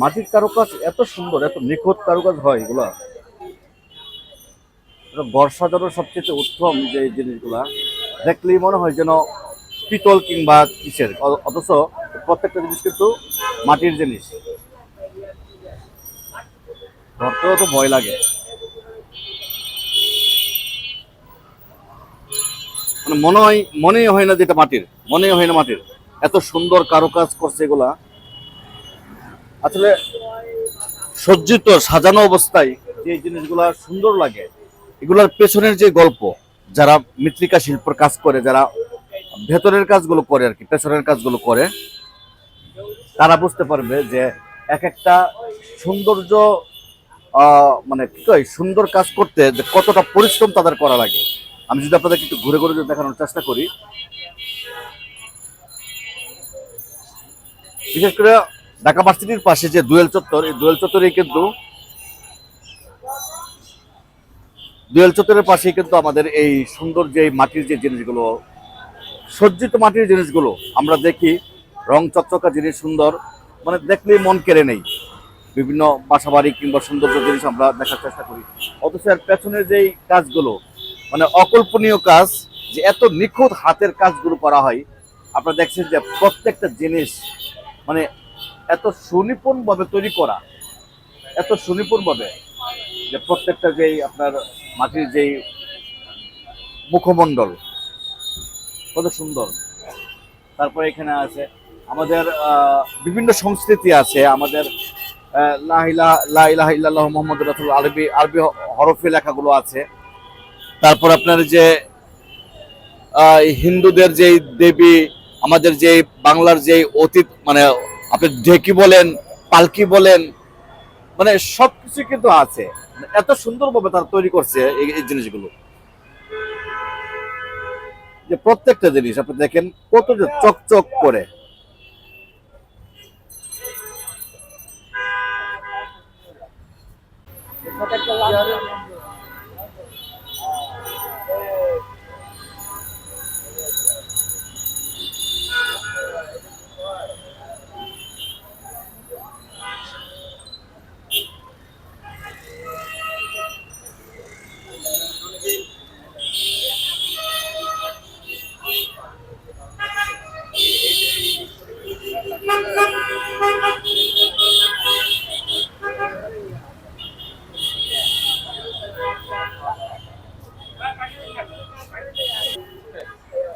মাটির কারুকাজ এত সুন্দর, এত নিখুঁত কারুকাজ হয় এগুলা। ঘর সাজানোর সবচেয়ে উত্তম যে জিনিসগুলা। দেখলেই মনে হয় যেন পিতল কিংবা কিসের অথচ প্রত্যেকটা জিনিস কিন্তু মাটির জিনিস। ধরতেও তো ভয় লাগে। মানে মনে হয়, মনেই হয় না যেটা মাটির, মনেই হয় না মাটির। এত সুন্দর কারুকাজ করছে এগুলা। আসলে সজ্জিত, সাজানো অবস্থায় যে জিনিসগুলা সুন্দর লাগে, এগুলার পেছনের যে গল্প, যারা মৃত্তিকা শিল্পর কাজ করে, যারা ভেতরের কাজগুলো করে আর কি, পেছনের কাজগুলো করে, তারা বুঝতে পারবে যে এক একটা সৌন্দর্য মানে কি কয়, সুন্দর কাজ করতে যে কতটা পরিশ্রম তাদের করা লাগে। আমি যদি আপনাদেরকে একটু ঘুরে ঘুরে দেখানোর চেষ্টা করি। বিশেষ করে ঢাকা ভার্সিটির পাশে যে দুয়েল চত্বর, এই দুয়েল চত্বরে কিন্তু দুয়েল চত্বরের পাশে কিন্তু আমাদের এই সুন্দর যে মাটির যে জিনিসগুলো, সজ্জিত মাটির জিনিসগুলো আমরা দেখি, রং চকচকা জিনিস সুন্দর মানে দেখলেই মন কেড়ে নেই। বিভিন্ন বাসাবাড়ি কিংবা সৌন্দর্য জিনিস আমরা দেখার চেষ্টা করি। অথচ এর পেছনের যেই কাজগুলো মানে অকল্পনীয় কাজ, যে এত নিখুঁত হাতের কাজগুলো করা হয়, আপনারা দেখছেন যে প্রত্যেকটা জিনিস মানে এত সুনিপুণ ভাবে তৈরি করা এত সুনিপুণ ভাবে যে প্রত্যেকটা যেই আপনার মাটির যেই মুখমণ্ডল কত সুন্দর। তারপরে এখানে আছে আমাদের বিভিন্ন সংস্কৃতি আছে আমাদের আহ, লা ইলাহা- লা ইলাহা ইল্লাল্লাহ মুহাম্মাদুর আরবি আরবি হরফে লেখাগুলো আছে। তারপর আপনার যে হিন্দুদের যেই দেবী আমাদের যে বাংলার যে অতীত মানে আপনি ঢেকি বলেন, পালকি বলেন মানে সবকিছু কিন্তু আছে। এত সুন্দরভাবে তারা তৈরি করছে এই জিনিসগুলো। যে প্রত্যেকটা জিনিস, আপনি দেখেন কত যে চকচক করে।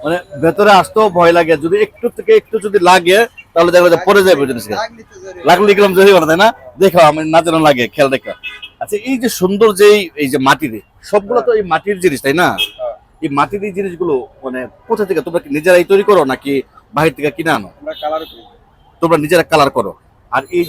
মানে ভেতরে আসতেও ভয় লাগে। যদি একটু থেকে একটু যদি লাগে, তাহলে দেখবে যে পড়ে যাবে জিনিসটা লাগলে গেলাম যদি তাই না? দেখো আমি না যেন লাগে, খেয়াল রেখা। আচ্ছা এই যে সুন্দর যে এই- এই যে মাটির সবগুলো তো এই মাটির জিনিস, তাই না? এই মাটির এই জিনিসগুলো মানে কোথা থেকে তোমরা কি নিজেরাই তৈরি করো, নাকি বাহির থেকে কিনে আনো? আমরা কালার করি। তোমরা নিজেরা কালার করো। আর এই